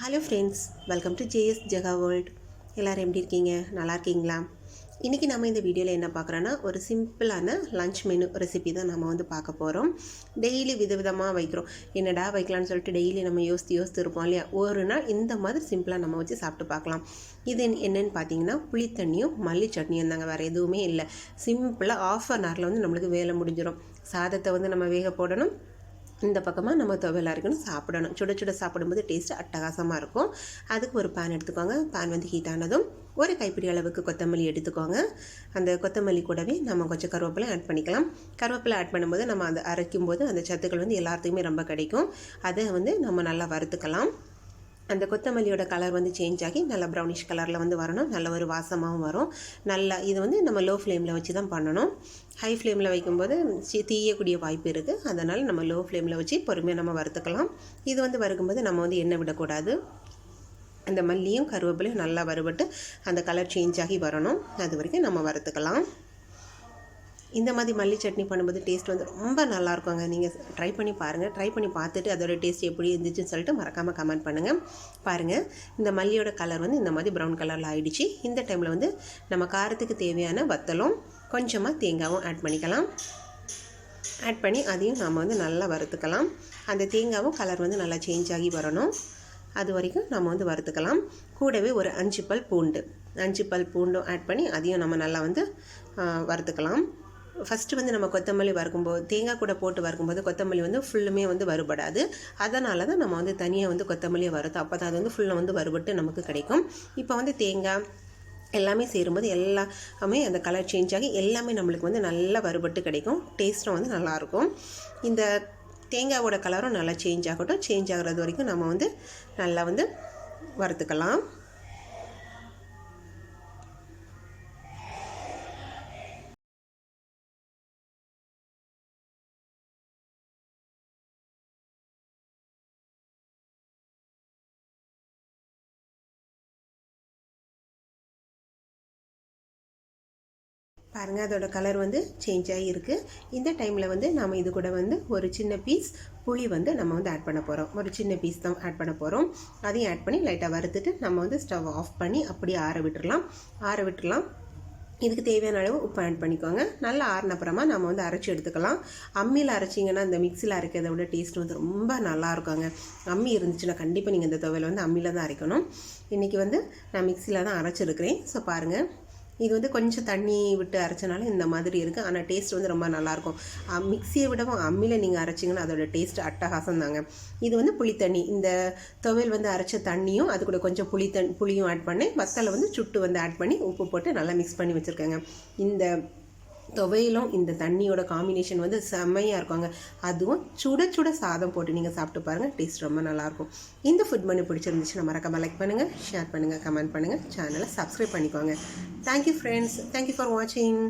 Hello friends welcome to JS Jega world எல்லோரும் எப்படி இருக்கீங்க? நல்லா இருக்கீங்களா? இன்றைக்கி நம்ம இந்த வீடியோவில் என்ன பார்க்குறோன்னா ஒரு சிம்பிளான லஞ்ச் மெனு ரெசிபி தான் நம்ம வந்து பார்க்க போகிறோம் டெய்லி விதவிதமாக வைக்கிறோம். என்னடா வைக்கலாம்னு சொல்லிட்டு டெய்லி நம்ம யோசித்து யோசித்து இருப்போம் இல்லையா? ஒரு நாள் இந்த மாதிரி சிம்பிளாக நம்ம வச்சு சாப்பிட்டு பார்க்கலாம். இது என்னென்னு பார்த்தீங்கன்னா புளித்தண்ணியும் மல்லி சட்னியும் தாங்க. வேறு எதுவுமே இல்லை. சிம்பிளாக ஆஃப் அன் ஹவரில் வந்து நம்மளுக்கு வேலை முடிஞ்சிடும். சாதத்தை வந்து நம்ம வேக போடணும். இந்த பக்கமாக நம்ம துவையலாக இருக்கணும் சாப்பிடணும். சுட சுட சாப்பிடும்போது டேஸ்ட் அட்டகாசமாக இருக்கும். அதுக்கு ஒரு பேன் எடுத்துக்கோங்க. பேன் வந்து ஹீட் ஆனதும் ஒரு கைப்பிடி அளவுக்கு கொத்தமல்லி எடுத்துக்கோங்க. அந்த கொத்தமல்லி கூடவே நம்ம கொஞ்சம் கருவேப்பிலை ஆட் பண்ணிக்கலாம். கருவேப்பிலை ஆட் பண்ணும்போது நம்ம அந்த அரைக்கும் போது அந்த சத்துக்கள் வந்து எல்லாத்துக்குமே ரொம்ப கிடைக்கும். அதை வந்து நம்ம நல்லா வறுத்துக்கலாம். அந்த கொத்தமல்லியோட கலர் வந்து சேஞ்ச் ஆகி நல்லா ப்ரௌனிஷ் கலரில் வந்து வரணும். நல்ல ஒரு வாசமாகவும் வரும். நல்லா இது வந்து நம்ம லோ ஃப்ளேமில் வச்சு தான் பண்ணணும். ஹை ஃப்ளேமில் வைக்கும்போது தீயக்கூடிய வாய்ப்பு இருக்குது அதனால் நம்ம லோ ஃப்ளேமில் வச்சு பொறுமையாக நம்ம வறுத்துக்கலாம். இது வந்து வறுக்கும்போது நம்ம வந்து எண்ணெய் விடக்கூடாது. அந்த மல்லியும் கருவேப்பிலையும் நல்லா வறுபட்டு அந்த கலர் சேஞ்ச் ஆகி வரணும். அது வரைக்கும் நம்ம வறுத்துக்கலாம். இந்த மாதிரி மல்லி சட்னி பண்ணும்போது டேஸ்ட் வந்து ரொம்ப நல்லாயிருக்குங்க. நீங்கள் ட்ரை பண்ணி பாருங்கள் ட்ரை பண்ணி பார்த்துட்டு அதோட டேஸ்ட் எப்படி இருந்துச்சுன்னு சொல்லிட்டு மறக்காமல் கமெண்ட் பண்ணுங்கள் பாருங்கள் இந்த மல்லியோட கலர் வந்து இந்த மாதிரி ப்ரௌன் கலரில் ஆகிடுச்சு இந்த டைமில் வந்து நம்ம காரத்துக்கு தேவையான வத்தலும் கொஞ்சமாக தேங்காவும் ஆட் பண்ணிக்கலாம். ஆட் பண்ணி அதையும் நம்ம வந்து நல்லா வறுத்துக்கலாம். அந்த தேங்காவும் கலர் வந்து நல்லா சேஞ்ச் ஆகி வரணும். அது வரைக்கும் நம்ம வந்து வறுத்துக்கலாம். கூடவே ஒரு அஞ்சு பல் பூண்டு. அஞ்சு பல் பூண்டும் ஆட் பண்ணி அதையும் நம்ம நல்லா வந்து வறுத்துக்கலாம். ஃபஸ்ட்டு வந்து நம்ம கொத்தமல்லி வறுக்கும்போது தேங்காய் கூட போட்டு வறுக்கும்போது கொத்தமல்லி வந்து ஃபுல்லுமே வந்து வறுபடாது. அதனால தான் நம்ம வந்து தனியாக வந்து கொத்தமல்லியை வறுத்தோம் அப்போ தான் அது வந்து ஃபுல்லாக வந்து வறுபட்டு நமக்கு கிடைக்கும். இப்போ வந்து தேங்காய் எல்லாமே சேரும்போது எல்லாமே அந்த கலர் சேஞ்ச் ஆகி எல்லாமே நம்மளுக்கு வந்து நல்லா வறுபட்டு கிடைக்கும். டேஸ்ட்டும் வந்து நல்லாயிருக்கும். இந்த தேங்காவோட கலரும் நல்லா சேஞ்ச் ஆகட்டும். சேஞ்ச் ஆகிறது வரைக்கும் நம்ம வந்து நல்லா வந்து வறுத்துக்கலாம். பாருங்கள் அதோடய கலர் வந்து சேஞ்ச் ஆகியிருக்கு இந்த டைமில் வந்து நாம் இது கூட வந்து ஒரு சின்ன பீஸ் புளி வந்து நம்ம வந்து ஆட் பண்ண போகிறோம் ஒரு சின்ன பீஸ் தான் ஆட் பண்ண போகிறோம் அதையும் ஆட் பண்ணி லைட்டாக வறுத்துட்டு நம்ம வந்து ஸ்டவ் ஆஃப் பண்ணி அப்படியே ஆற விட்டுடலாம் ஆற விட்டுடலாம் இதுக்கு தேவையான அளவு உப்பு ஆட் பண்ணிக்கோங்க. நல்லா ஆறினப்புறமா நம்ம வந்து அரைச்சி எடுத்துக்கலாம். அம்மியில் அரைச்சிங்கன்னா இந்த மிக்சியில் அரைக்கிறத விட டேஸ்ட் வந்து ரொம்ப நல்லா இருக்குங்க. அம்மி இருந்துச்சுன்னா கண்டிப்பாக நீங்கள் இந்த துவையில் வந்து அம்மியில் தான் அரைக்கணும். இன்றைக்கி வந்து நான் மிக்சியில் தான் அரைச்சிருக்கிறேன். ஸோ பாருங்கள் இது வந்து கொஞ்சம் தண்ணி விட்டு அரைச்சனால இந்த மாதிரி இருக்குது ஆனால் டேஸ்ட் வந்து ரொம்ப நல்லாயிருக்கும் மிக்சியை விடவும் அம்மியில் நீங்கள் அரைச்சிங்கன்னா அதோட டேஸ்ட் அட்டகாசம் தாங்க இது வந்து புளித்தண்ணி இந்த துவையல் வந்து அரைச்ச தண்ணியும் அது கூட கொஞ்சம் புளி தண் புளியும் ஆட் பண்ணி மசாலா வந்து சுட்டு வந்து ஆட் பண்ணி உப்பு போட்டு நல்லா மிக்ஸ் பண்ணி வச்சுருக்கேங்க. இந்த துவையிலும் இந்த தண்ணியோட காம்பினேஷன் வந்து செம்மையாக இருக்குங்க அதுவும் சுட சுட சாதம் போட்டு நீங்கள் சாப்பிட்டு பாருங்கள் டேஸ்ட் ரொம்ப நல்லாயிருக்கும். இந்த ஃபுட் மனு பிடிச்சிருந்துச்சுன்னா மறக்காமல் லைக் பண்ணுங்கள் ஷேர் பண்ணுங்கள் கமெண்ட் பண்ணுங்கள் சேனலை சப்ஸ்கிரைப் பண்ணிக்கோங்க. தேங்க்யூ ஃப்ரெண்ட்ஸ் தேங்க்யூ ஃபார் வாட்சிங்